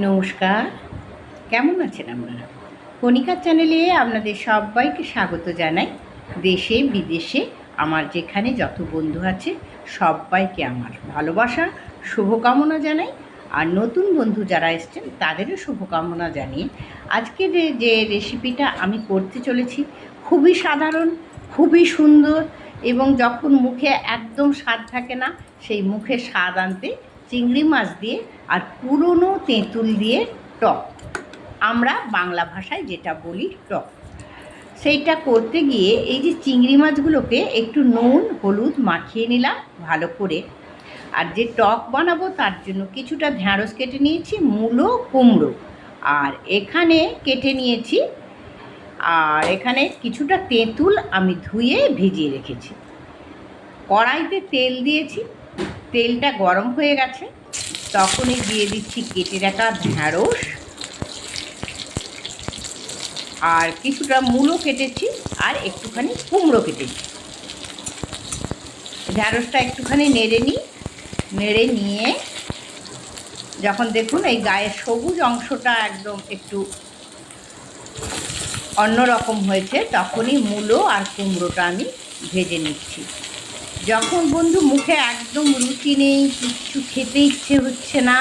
নমস্কার। কেমন আছেন আপনারা? কণিকার চ্যানেলে আপনাদের সবাইকে স্বাগত জানাই। দেশে, বিদেশে আমার যেখানে যত বন্ধু আছে, সবাইকে আমার ভালোবাসা, শুভকামনা জানাই। আর নতুন বন্ধু যারা এসছেন, তাদেরও শুভকামনা জানিয়ে আজকে যে যে রেসিপিটা আমি করতে চলেছি, খুবই সাধারণ, খুবই সুন্দর এবং যখন মুখে একদম স্বাদ থাকে না, সেই মুখে স্বাদ আনতে চিংড়ি মাছ দিয়ে আর পুরনো তেঁতুল দিয়ে টক। আমরা বাংলা ভাষায় যেটা বলি টক। সেইটা করতে গিয়ে এই যে চিংড়ি মাছগুলোকে একটু নুন, হলুদ মাখিয়ে নিলাম ভালো করে। আর যে টক বানাবো তার জন্য কিছুটা ঢ্যাঁড়স কেটে নিয়েছি, মূলো, কুমড়ো। আর এখানে কেটে নিয়েছি, আর এখানে কিছুটা তেঁতুল আমি ধুয়ে ভিজিয়ে রেখেছি। কড়াইতে তেল দিয়েছি তেলটা গরম হয়ে গেছে। তখনই দিয়ে দিচ্ছি কেটে রাখা ঢ্যাঁড়স। আর কিছুটা মূলো কেটেছি আর একটুখানি কুমড়ো কেটেছি। ঢ্যাঁড়সটা একটুখানি নেড়ে নিই। নেড়ে নিয়ে যখন দেখুন এই গায়ের সবুজ অংশটা একদম একটু অন্যরকম হয়েছে, তখনই মূলো আর কুমড়োটা আমি ভেজে নিচ্ছি। যখন বন্ধু মুখে একদম রুচি নেই কিচ্ছু খেতে ইচ্ছে হচ্ছে না,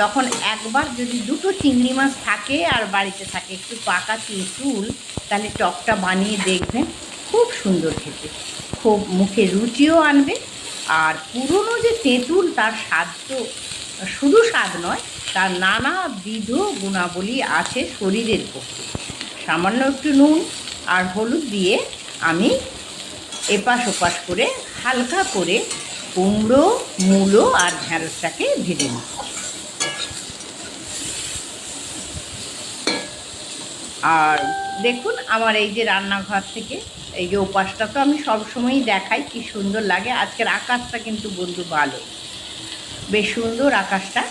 তখন একবার যদি দুটো চিংড়ি মাছ থাকে আর বাড়িতে থাকে, একটু পাকা তেঁতুল তাহলে টকটা বানিয়ে দেখবেন খুব সুন্দর খেতে। খুব মুখে রুচিও আনবে, আর পুরনো যে তেঁতুল তার স্বাদ তো, শুধু স্বাদ নয়, তার নানা নানাবিধ গুণাবলী আছে শরীরের পক্ষে। সামান্য একটু নুন আর হলুদ দিয়ে আমি এপাশ ওপাশ করে হালকা করে কুমড়ো, মূলো আর ঢ্যাঁড়সটাকে ভেজে নিই। আর দেখুন আমার এই যে রান্নাঘর থেকে, এই যে ওপাশটা তো আমি সবসময়ই দেখাই, কি সুন্দর লাগে। আজকের আকাশটা কিন্তু বন্ধু ভালো। বেশ সুন্দর আকাশটা।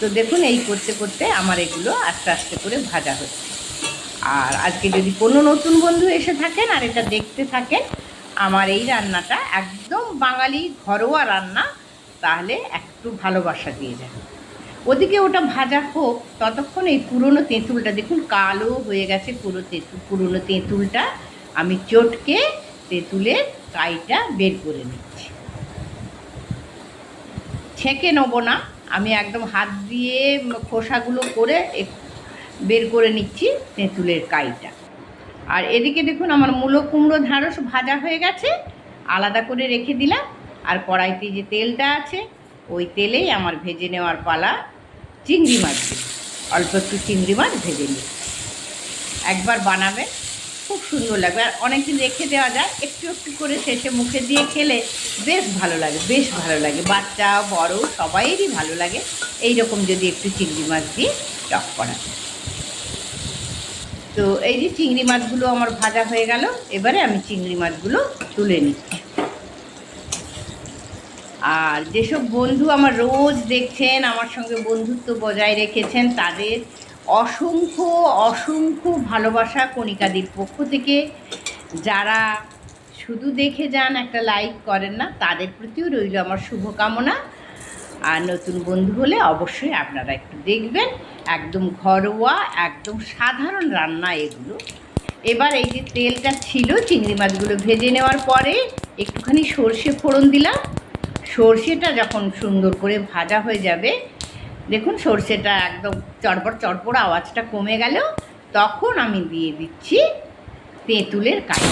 তো দেখুন এই করতে করতে আমার এগুলো আস্তে আস্তে করে ভাজা হচ্ছে। আর আজকে যদি কোনো নতুন বন্ধু এসে থাকেন আর এটা দেখতে থাকেন আমার এই রান্নাটা একদম বাঙালি ঘরোয়া রান্না, তাহলে একটু ভালোবাসা দিয়ে যাবে ওদিকে ওটা ভাজা হোক, ততক্ষণ এই পুরনো তেঁতুলটা দেখুন কালো হয়ে গেছে পুরো তেঁতুল, পুরনো তেঁতুলটা। আমি চটকে তেঁতুলের কাইটা বের করে নিচ্ছি। ছেঁকে নেব না, আমি একদম হাত দিয়ে খোসাগুলো করে বের করে নিচ্ছি তেঁতুলের কাইটা। আর এদিকে দেখুন আমার মূলো কুমড়ো ঢ্যাঁড়স ভাজা হয়ে গেছে। আলাদা করে রেখে দিলাম। আর কড়াইতে যে তেলটা আছে, ওই তেলেই আমার ভেজে নেওয়ার পালা চিংড়ি মাছ। অল্প একটু চিংড়ি মাছ ভেজে নিই। একবার বানাবে, খুব সুন্দর লাগবে। আর অনেকদিন রেখে দেওয়া যায়, একটু একটু করে শেষে মুখে দিয়ে খেলে বেশ ভালো লাগে, বেশ ভালো লাগে। বাচ্চা, বড় সবাইয়েরই ভালো লাগে। এই রকম যদি একটু চিংড়ি মাছ দিয়ে টক করা। তো এই যে চিংড়ি মাছগুলো আমার ভাজা হয়ে গেল, এবারে আমি চিংড়ি মাছগুলো তুলে নিচ্ছি। আর যেসব বন্ধু আমার রোজ দেখছেন, আমার সঙ্গে বন্ধুত্ব বজায় রেখেছেন, তাদের অসংখ্য অসংখ্য ভালোবাসা কণিকাদির পক্ষ থেকে। যারা শুধু দেখে যান, একটা লাইক করেন না, তাদের প্রতিও রইল আমার শুভকামনা। আর নতুন বন্ধু হলে অবশ্যই আপনারা একটু দেখবেন। একদম ঘরোয়া, একদম সাধারণ রান্না এগুলো। এবার এই যে তেলটা ছিল, চিংড়ি মাছগুলো ভেজে নেওয়ার পরে একটুখানি সর্ষে ফোড়ন দিলাম। সর্ষেটা যখন সুন্দর করে ভাজা হয়ে যাবে, দেখুন সর্ষেটা একদম চড়পড় চড়পড় আওয়াজটা কমে গেল। তখন আমি দিয়ে দিচ্ছি তেঁতুলের কাই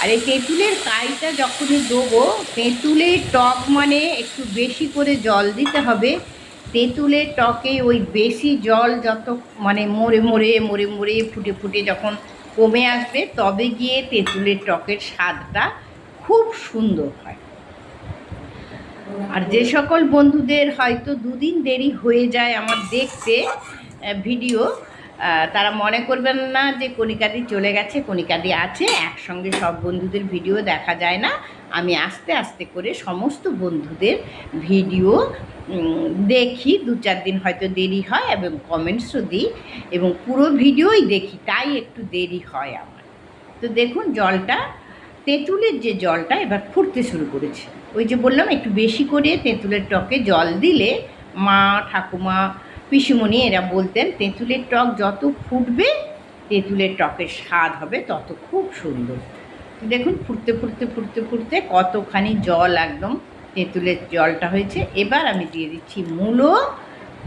আর এই তেঁতুলের কাইটা যখনই দেবো, তেঁতুলের টক মানে একটু বেশি করে জল দিতে হবে। তেঁতুলের টকে ওই বেশি জল যত মানে মরে মরে মরে মরে, ফুটে ফুটে যখন কমে আসবে, তবে গিয়ে তেঁতুলের টকের স্বাদটা খুব সুন্দর হয়। আর যে সকল বন্ধুদের হয়তো দুদিন দেরি হয়ে যায় আমার দেখতে ভিডিও তারা মনে করবেন না যে কণিকাদি চলে গেছে, কণিকাদি আছে, একসঙ্গে সব বন্ধুদের ভিডিও দেখা যায় না। আমি আস্তে আস্তে করে সমস্ত বন্ধুদের ভিডিও দেখি, দু চার দিন হয়তো দেরি হয় এবং কমেন্টসও দিই এবং পুরো ভিডিওই দেখি, তাই একটু দেরি হয় আমার। তো দেখুন, জলটা, তেঁতুলের যে জলটা এবার ফুটতে শুরু করেছে। ওই যে বললাম, একটু বেশি করে তেঁতুলের টকে জল দিলে মা, ঠাকুমা পিসিমণি এরা বলতেন, তেঁতুলের টক যত ফুটবে, তেঁতুলের টকের স্বাদ হবে তত খুব সুন্দর। দেখুন, ফুটতে ফুটতে ফুটতে ফুটতে কতখানি জল একদম তেঁতুলের জলটা হয়েছে। এবার আমি দিয়ে দিচ্ছি মূলো,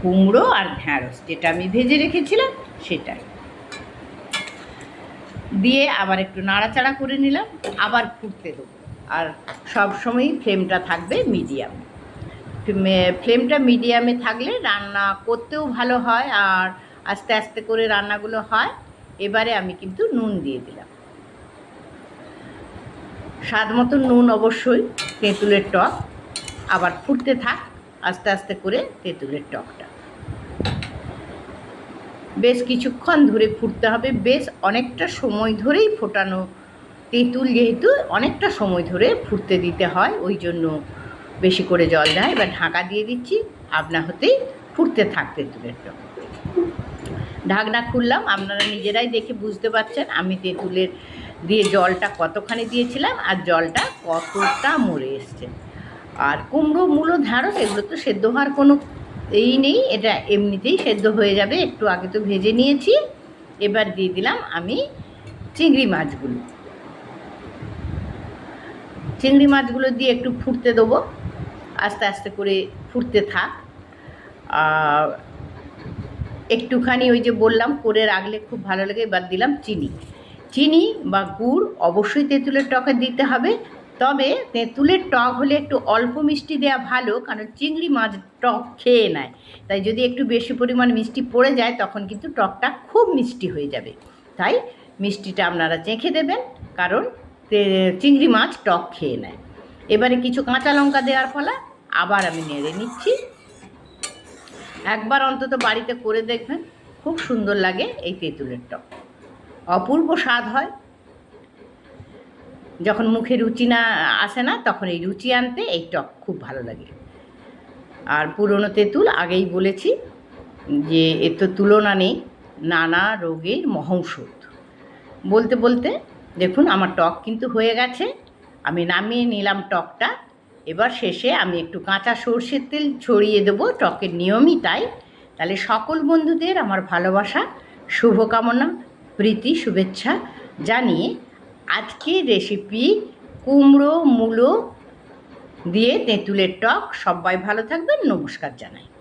কুমড়ো আর ঢ্যাঁড়স। যেটা আমি ভেজে রেখেছিলাম, সেটাই। দিয়ে আবার একটু নাড়াচাড়া করে নিলাম, আবার ফুটতে দেবো। আর সব সময়ই ফ্লেমটা থাকবে মিডিয়াম। ফ্লেমটা মিডিয়ামে থাকলে রান্না করতেও ভালো হয় আর আস্তে আস্তে করে রান্নাগুলো হয়। এবারে আমি কিন্তু নুন দিয়ে দিলাম। স্বাদ মতো নুন অবশ্যই, তেঁতুলের টক। আবার ফুটতে থাক, আস্তে আস্তে করে তেঁতুলের টকটা। বেশ কিছুক্ষণ ধরে ফুটতে হবে। বেশ অনেকটা সময় ধরেই ফোটানো তেঁতুল যেহেতু অনেকটা সময় ধরে ফুটতে দিতে হয়, ওই জন্য বেশি করে জল দেয়, এবার ঢাকা দিয়ে দিচ্ছি। আপনা হতেই ফুটতে থাক তেঁতুলের টক ঢাকনা খুললাম, আপনারা নিজেরাই দেখে বুঝতে পারছেন, আমি তেঁতুলের দিয়ে জলটা কতখানি দিয়েছিলাম আর জলটা কতটা মরে এসছে। আর কুমড়ো, মূলো, ঢ্যাঁড়স, এগুলো তো সেদ্ধ হওয়ার কোনো এই নেই, এটা এমনিতেই সেদ্ধ হয়ে যাবে, একটু আগে তো ভেজে নিয়েছি। এবার দিয়ে দিলাম আমি চিংড়ি মাছগুলো। চিংড়ি মাছগুলো দিয়ে একটু ফুটতে দেবো। আস্তে আস্তে করে ফুটতে থাক। একটুখানি ওই যে বললাম, করে রাখলে খুব ভালো লাগে। এবার দিলাম চিনি। চিনি বা গুড়, অবশ্যই তেঁতুলের টকে দিতে হবে। তবে তেঁতুলের টক হলে একটু অল্প মিষ্টি দেওয়া ভালো, কারণ চিংড়ি মাছ টক খেয়ে নেয়। তাই যদি একটু বেশি পরিমাণ মিষ্টি পড়ে যায়, তখন কিন্তু টকটা খুব মিষ্টি হয়ে যাবে। তাই মিষ্টিটা আপনারা চেখে দেবেন, কারণ চিংড়ি মাছ টক খেয়ে নেয়। এবারে কিছু কাঁচা লঙ্কা দেওয়ার ফলে আবার আমি নেড়ে নিচ্ছি। একবার অন্তত বাড়িতে করে দেখবেন, খুব সুন্দর লাগে এই তেঁতুলের টক। অপূর্ব স্বাদ হয়। যখন মুখে রুচি না, আসে না, তখন এই রুচি আনতে এই টক খুব ভালো লাগে। আর পুরনো তেঁতুল আগেই বলেছি যে, এর তো তুলনা নেই, নানা রোগের মহৌষধ। বলতে বলতে দেখুন, আমার টক কিন্তু হয়ে গেছে। আমি নামিয়ে নিলাম টকটা। এবার শেষে আমি একটু কাঁচা সর্ষের তেল ছড়িয়ে দেবো, টকের নিয়মই তাই। তাহলে সকল বন্ধুদের আমার ভালোবাসা, শুভকামনা, প্রীতি, শুভেচ্ছা জানিয়ে আজকে রেসিপি কুমড়ো, মূলো দিয়ে তেঁতুলের টক। সবাই ভালো থাকবেন, নমস্কার জানাই।